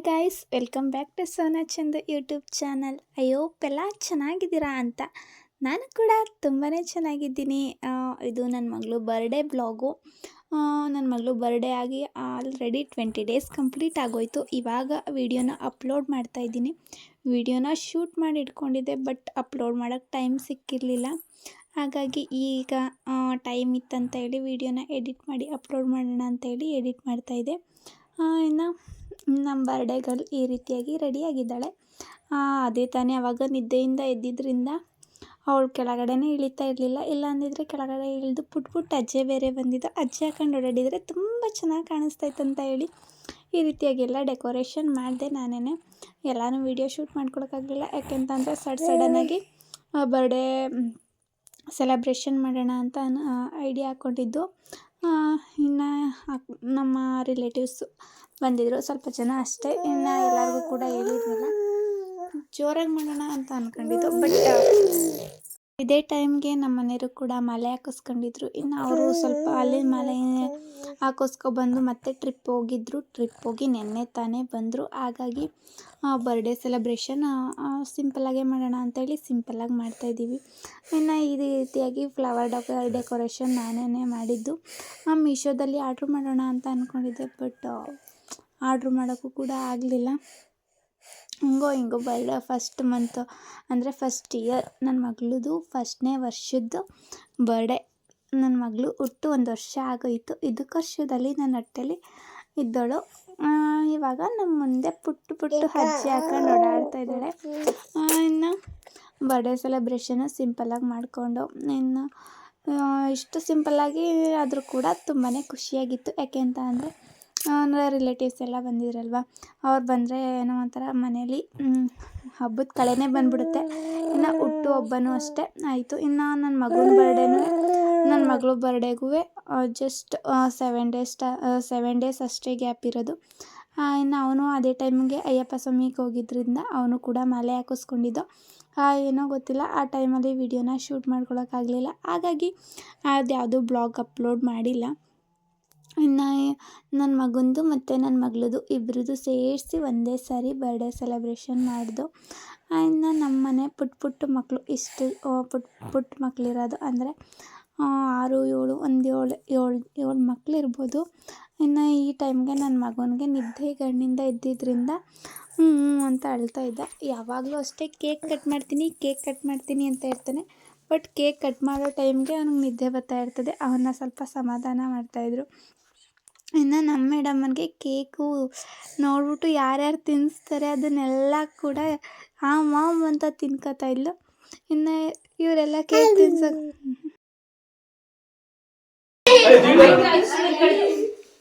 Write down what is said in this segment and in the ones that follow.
Hi guys welcome back to Sona Chand YouTube channel ಅಯ್ಯೋ ಎಲ್ಲ ಚೆನ್ನಾಗಿದ್ದೀರಾ ಅಂತ. ನಾನು ಕೂಡ ತುಂಬಾ ಚೆನ್ನಾಗಿದ್ದೀನಿ. ಇದು ನನ್ನ ಮಗಳು ಬರ್ಡೇ ಬ್ಲಾಗು ನನ್ನ ಮಗಳು ಬರ್ಡೇ ಆಗಿ ಆಲ್ರೆಡಿ ಟ್ವೆಂಟಿ ಡೇಸ್ ಕಂಪ್ಲೀಟ್ ಆಗೋಯ್ತು. ಇವಾಗ ವಿಡಿಯೋನ ಅಪ್ಲೋಡ್ ಮಾಡ್ತಾ ಇದ್ದೀನಿ. ವಿಡಿಯೋನ ಶೂಟ್ ಮಾಡಿ ಇಟ್ಕೊಂಡಿದ್ದೆ ಬಟ್ ಅಪ್ಲೋಡ್ ಮಾಡೋಕ್ಕೆ ಟೈಮ್ ಸಿಕ್ಕಿರಲಿಲ್ಲ. ಹಾಗಾಗಿ ಈಗ ಟೈಮ್ ಇತ್ತಂತ ಹೇಳಿ ವಿಡಿಯೋನ ಎಡಿಟ್ ಮಾಡಿ ಅಪ್ಲೋಡ್ ಮಾಡೋಣ ಅಂತ ಹೇಳಿ ಎಡಿಟ್ ಮಾಡ್ತಾಯಿದ್ದೆ ಇನ್ನು ನಮ್ಮ ಬರ್ಡೇ ಗರ್ಲ್ ಈ ರೀತಿಯಾಗಿ ರೆಡಿಯಾಗಿದ್ದಾಳೆ. ಅದೇ ತಾನೇ ಅವಾಗ ನಿದ್ದೆಯಿಂದ ಎದ್ದಿದ್ದರಿಂದ ಅವಳು ಕೆಳಗಡೆನೇ ಇಳಿತಾ ಇರಲಿಲ್ಲ. ಇಲ್ಲ ಅಂದಿದ್ರೆ ಕೆಳಗಡೆ ಇಳಿದು ಪುಟ್ ಪುಟ್ಟ ಅಜ್ಜೆ ಬೇರೆ ಬಂದಿದ್ದು. ಅಜ್ಜೆ ಹಾಕೊಂಡು ಓಡಾಡಿದರೆ ತುಂಬ ಚೆನ್ನಾಗಿ ಕಾಣಿಸ್ತೈತೆ ಅಂತ ಹೇಳಿ ಈ ರೀತಿಯಾಗಿ ಎಲ್ಲ ಡೆಕೋರೇಷನ್ ಮಾಡಿದೆ ನಾನೇ ಎಲ್ಲನೂ ವಿಡಿಯೋ ಶೂಟ್ ಮಾಡ್ಕೊಳಕ್ಕಾಗಲಿಲ್ಲ. ಯಾಕೆಂತಂದರೆ ಸಡ್ ಸಡನ್ನಾಗಿ ಬರ್ಡೇ ಸೆಲೆಬ್ರೇಷನ್ ಮಾಡೋಣ ಅಂತ ಐಡಿಯಾ ಹಾಕ್ಕೊಂಡಿದ್ದು ಇನ್ನು ನಮ್ಮ ರಿಲೇಟಿವ್ಸು ಬಂದಿದ್ದರು ಸ್ವಲ್ಪ ಜನ ಅಷ್ಟೇ. ಇನ್ನು ಎಲ್ಲರಿಗೂ ಕೂಡ ಹೇಳಿದ್ವಲ್ಲ. ಜೋರಾಗಿ ಮಾಡೋಣ ಅಂತ ಅಂದ್ಕೊಂಡಿದ್ದು ಬಟ್ ಇದೇ ಟೈಮ್ಗೆ ನಮ್ಮ ಮನೆಯವರು ಕೂಡ ಮಲೆ ಹಾಕಿಸ್ಕೊಂಡಿದ್ರು. ಇನ್ನು ಅವರು ಸ್ವಲ್ಪ ಅಲ್ಲಿ ಮಾಲೆ ಹಾಕಿಸ್ಕೊಬಂದು ಮತ್ತೆ ಟ್ರಿಪ್ ಹೋಗಿದ್ರು. ಟ್ರಿಪ್ ಹೋಗಿ ನೆನ್ನೆ ತಾನೇ ಬಂದರು. ಹಾಗಾಗಿ ಬರ್ಡೇ ಸೆಲೆಬ್ರೇಷನ್ ಸಿಂಪಲ್ಲಾಗೇ ಮಾಡೋಣ ಅಂತೇಳಿ ಸಿಂಪಲ್ಲಾಗಿ ಮಾಡ್ತಾಯಿದ್ದೀವಿ ಇನ್ನು ಈ ರೀತಿಯಾಗಿ ಫ್ಲವರ್ ಡೆಕೋ ಡೆಕೋರೇಷನ್ ನಾನೇ ಮಾಡಿದ್ದು. ಮೀಶೋದಲ್ಲಿ ಆರ್ಡ್ರ್ ಮಾಡೋಣ ಅಂತ ಅಂದ್ಕೊಂಡಿದ್ದೆ ಬಟ್ ಆರ್ಡ್ರ್ ಮಾಡೋಕ್ಕೂ ಕೂಡ ಆಗಲಿಲ್ಲ. ಹಿಂಗೋ ಹಿಂಗೋ ಬರ್ಡ ಫಸ್ಟ್ ಮಂತ್ ಅಂದರೆ ಫಸ್ಟ್ ಇಯರ್ ನನ್ನ ಮಗಳದು ಫಸ್ಟ್ನೇ ವರ್ಷದ್ದು ಬರ್ಡೇ ನನ್ನ ಮಗಳು ಹುಟ್ಟು ಒಂದು ವರ್ಷ ಆಗೋಯಿತು. ಇದಕ್ಕೆ ವರ್ಷದಲ್ಲಿ ನನ್ನ ಹೊಟ್ಟೆಲಿ ಇದ್ದಳು. ಇವಾಗ ನಮ್ಮ ಮುಂದೆ ಪುಟ್ಟು ಪುಟ್ಟು ಹಜ್ಜಿ ಹಾಕೊಂಡು ಓಡಾಡ್ತಾ ಇದ್ದಾಳೆ. ಇನ್ನು ಬರ್ಡೇ ಸೆಲೆಬ್ರೇಷನ್ನು ಸಿಂಪಲ್ಲಾಗಿ ಮಾಡಿಕೊಂಡು, ಇನ್ನು ಇಷ್ಟು ಸಿಂಪಲ್ಲಾಗಿ ಆದರೂ ಕೂಡ ತುಂಬಾ ಖುಷಿಯಾಗಿತ್ತು. ಯಾಕೆ ಅಂತ ಅಂದರೆ ರಿಲೇಟಿವ್ಸ್ ಎಲ್ಲ ಬಂದಿದ್ರಲ್ವ, ಅವ್ರು ಬಂದರೆ ಏನೋ ಒಂಥರ ಮನೇಲಿ ಹಬ್ಬದ ಕಳೆನೇ ಬಂದ್ಬಿಡುತ್ತೆ. ಇನ್ನು ಹುಟ್ಟು ಹಬ್ಬನೂ ಅಷ್ಟೇ. ಆಯಿತು. ಇನ್ನು ನನ್ನ ಮಗನ ಬರ್ಡೇನೂ ನನ್ನ ಮಗಳು ಬರ್ಡೇಗೂ ಜಸ್ಟ್ ಸೆವೆನ್ ಡೇಸ್ ಟ ಸೆವೆನ್ ಡೇಸ್ ಅಷ್ಟೇ ಗ್ಯಾಪ್ ಇರೋದು. ಇನ್ನು ಅವನು ಅದೇ ಟೈಮ್ಗೆ ಅಯ್ಯಪ್ಪ ಸ್ವಾಮಿಗೆ ಹೋಗಿದ್ದರಿಂದ ಅವನು ಕೂಡ ಮಾಲೆ ಹಾಕಿಸ್ಕೊಂಡಿದ್ದು. ಏನೋ ಗೊತ್ತಿಲ್ಲ, ಆ ಟೈಮಲ್ಲಿ ವಿಡಿಯೋನ ಶೂಟ್ ಮಾಡ್ಕೊಳೋಕ್ಕಾಗಲಿಲ್ಲ ಹಾಗಾಗಿ ಅದು ಯಾವುದೂ ಬ್ಲಾಗ್ ಅಪ್ಲೋಡ್ ಮಾಡಿಲ್ಲ. ಇನ್ನು ನನ್ನ ಮಗಂದು ಮತ್ತು ನನ್ನ ಮಗಳದು ಇಬ್ಬರದು ಸೇರಿಸಿ ಒಂದೇ ಸಾರಿ ಬರ್ಡೇ ಸೆಲೆಬ್ರೇಷನ್ ಮಾಡಿದ್ದು ಇನ್ನು ನಮ್ಮ ಮನೆ ಪುಟ್ಟ ಪುಟ್ಟ ಮಕ್ಕಳು ಇಷ್ಟು ಪುಟ್ಟ ಪುಟ್ಟ ಮಕ್ಕಳಿರೋದು ಅಂದರೆ ಆರು, ಏಳು, ಒಂದು ಏಳು ಏಳು ಏಳು ಮಕ್ಳು ಇರ್ಬೋದು. ಇನ್ನು ಈ ಟೈಮ್ಗೆ ನನ್ನ ಮಗನಿಗೆ ನಿದ್ದೆ ಗಣ್ಣಿಂದ ಇದ್ದಿದ್ದರಿಂದ ಹ್ಞೂ ಅಂತ ಅಳ್ತಾ ಇದ್ದ. ಯಾವಾಗಲೂ ಅಷ್ಟೇ ಕೇಕ್ ಕಟ್ ಮಾಡ್ತೀನಿ, ಕೇಕ್ ಕಟ್ ಮಾಡ್ತೀನಿ ಅಂತ ಇರ್ತಾನೆ. ಬಟ್ ಕೇಕ್ ಕಟ್ ಮಾಡೋ ಟೈಮ್ಗೆ ಅವ್ನಿಗೆ ನಿದ್ದೆ ಬರ್ತಾ ಇರ್ತದೆ. ಅವನ್ನ ಸ್ವಲ್ಪ ಸಮಾಧಾನ ಮಾಡ್ತಾಯಿದ್ರು ಇನ್ನು ನಮ್ಮ ಮೇಡಮ್ಮನಿಗೆ ಕೇಕು ನೋಡ್ಬಿಟ್ಟು ಯಾರ್ಯಾರು ತಿನ್ನಿಸ್ತಾರೆ ಅದನ್ನೆಲ್ಲ ಕೂಡ ಆ, ಮಾಮ್ ಅಂತ ತಿನ್ಕೋತಾ ಇದ್ಲು. ಇನ್ನು ಇವರೆಲ್ಲ ಕೇಕ್ ತಿನ್ಸೋಕೆ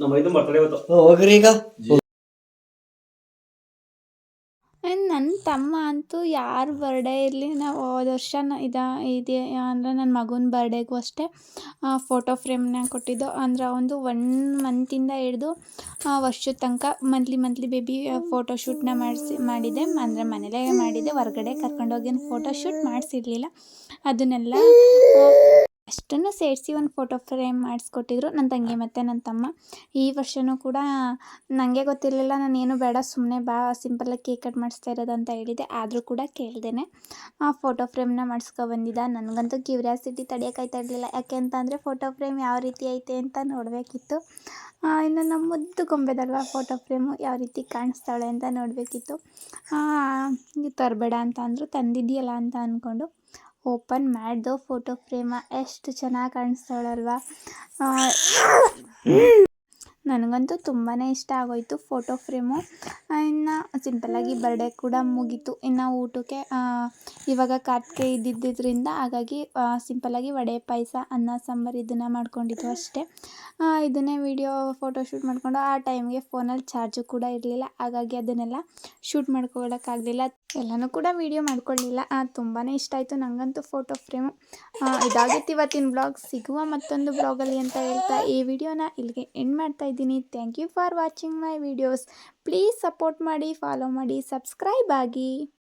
ನಮ್ಮ ಇದು ಮಾಡ್ತಾರೆ ಇವತ್ತು. ಹೋಗ್ರಿ ಈಗ. ತಮ್ಮ ಅಂತೂ ಯಾರ ಬರ್ಡೇ ಇರಲಿ, ನಾವು ಹೋದ ವರ್ಷ ಇದು, ಇದ, ಅಂದರೆ ನನ್ನ ಮಗನ ಬರ್ಡೇಗೂ ಅಷ್ಟೇ ಫೋಟೋ ಫ್ರೇಮ್ನ ಕೊಟ್ಟಿದ್ದು. ಅಂದ್ರೆ ಒಂದು ಒನ್ ಮಂತಿಂದ ಹಿಡ್ದು ವರ್ಷದ ತನಕ ಮಂತ್ಲಿ ಮಂತ್ಲಿ ಬೇಬಿ ಫೋಟೋ ಶೂಟ್ನ ಮಾಡಿಸಿ, ಮಾಡಿದೆ. ಅಂದರೆ ಮನೇಲೇ ಮಾಡಿದೆ. ಹೊರಗಡೆ ಕರ್ಕೊಂಡೋಗಿ ಫೋಟೋ ಶೂಟ್ ಮಾಡಿಸಿರ್ಲಿಲ್ಲ. ಅದನ್ನೆಲ್ಲ ಅಷ್ಟನ್ನು ಸೇರಿಸಿ ಒಂದು ಫೋಟೋ ಫ್ರೇಮ್ ಮಾಡಿಸ್ಕೊಟ್ಟಿದ್ರು. ನನ್ನ ತಂಗಿ ಮತ್ತು ನನ್ನ ತಮ್ಮ. ಈ ವರ್ಷವೂ ಕೂಡ ನನಗೆ ಗೊತ್ತಿರಲಿಲ್ಲ, ನಾನೇನು ಬೇಡ ಸುಮ್ಮನೆ ಬಾ ಸಿಂಪಲಾಗಿ ಕೇಕ್ ಕಟ್ ಮಾಡಿಸ್ತಾ ಇರೋದು ಅಂತ ಹೇಳಿದೆ ಆದರೂ ಕೂಡ ಕೇಳ್ದೇನೆ. ಆ ಫೋಟೋ ಫ್ರೇಮ್ನ ಮಾಡಿಸ್ಕೊ ಬಂದಿದ್ದ. ನನಗಂತೂ ಕ್ಯೂರಿಯಾಸಿಟಿ ತಡೆಯೋಕ್ಕಾಯ್ತಾ ಇರಲಿಲ್ಲ. ಯಾಕೆ ಅಂತ ಫೋಟೋ ಫ್ರೇಮ್ ಯಾವ ರೀತಿ ಐತೆ ಅಂತ ನೋಡಬೇಕಿತ್ತು. ಇನ್ನು ನಮ್ಮ ಮುದ್ದು ಗೊಂಬೆದಲ್ವ ಫೋಟೋ ಫ್ರೇಮು ಯಾವ ರೀತಿ ಕಾಣಿಸ್ತಾಳೆ ಅಂತ ನೋಡಬೇಕಿತ್ತು. ತರಬೇಡ ಅಂತ ಅಂದರು ತಂದಿದೆಯಲ್ಲ ಅಂತ ಅಂದ್ಕೊಂಡು. ಓಪನ್ ಮಾಡಿದೋ ಫೋಟೋ ಫ್ರೇಮ ಎಷ್ಟು ಚೆನ್ನಾಗಿ ಕಾಣಿಸ್ತಾಳಲ್ವ ನನಗಂತೂ ತುಂಬಾ ಇಷ್ಟ ಆಗೋಯಿತು ಫೋಟೋ ಫ್ರೇಮು ಇನ್ನು ಸಿಂಪಲ್ಲಾಗಿ ಬರ್ಡೇ ಕೂಡ ಮುಗೀತು. ಇನ್ನು ಊಟಕ್ಕೆ ಇವಾಗ ಕಾರ್ತಿಕೆ ಇದ್ದಿದ್ದರಿಂದ ಹಾಗಾಗಿ ಸಿಂಪಲ್ಲಾಗಿ ವಡೆ, ಪಾಯಸ, ಅನ್ನ, ಸಾಂಬಾರು ಇದನ್ನು ಮಾಡ್ಕೊಂಡಿದ್ದು ಅಷ್ಟೇ. ಇದನ್ನೇ ವಿಡಿಯೋ ಫೋಟೋಶೂಟ್ ಮಾಡಿಕೊಂಡು ಆ ಟೈಮ್ಗೆ ಫೋನಲ್ಲಿ ಚಾರ್ಜು ಕೂಡ ಇರಲಿಲ್ಲ. ಹಾಗಾಗಿ ಅದನ್ನೆಲ್ಲ ಶೂಟ್ ಮಾಡ್ಕೊಳ್ಳೋಕ್ಕಾಗಲಿಲ್ಲ ಎಲ್ಲನೂ ಕೂಡ ವೀಡಿಯೋ ಮಾಡ್ಕೊಳ್ಳಿಲ್ಲ ತುಂಬಾ ಇಷ್ಟ ಆಯಿತು ನನಗಂತೂ ಫೋಟೋ ಫ್ರೇಮು ಇದಾಗಿತ್ತು ಇವತ್ತಿನ ಬ್ಲಾಗ್ ಸಿಗುವ ಮತ್ತೊಂದು ಬ್ಲಾಗಲ್ಲಿ ಅಂತ ಹೇಳ್ತಾ ಈ ವಿಡಿಯೋನ ಇಲ್ಲಿಗೆ ಎಂಡ್ ಮಾಡ್ತಾ ಇದ್ದೀನಿ. Thank you for watching my videos please support ಮಾಡಿ ಫಾಲೋ ಮಾಡಿ ಸಬ್ಸ್ಕ್ರೈಬ್ ಆಗಿ.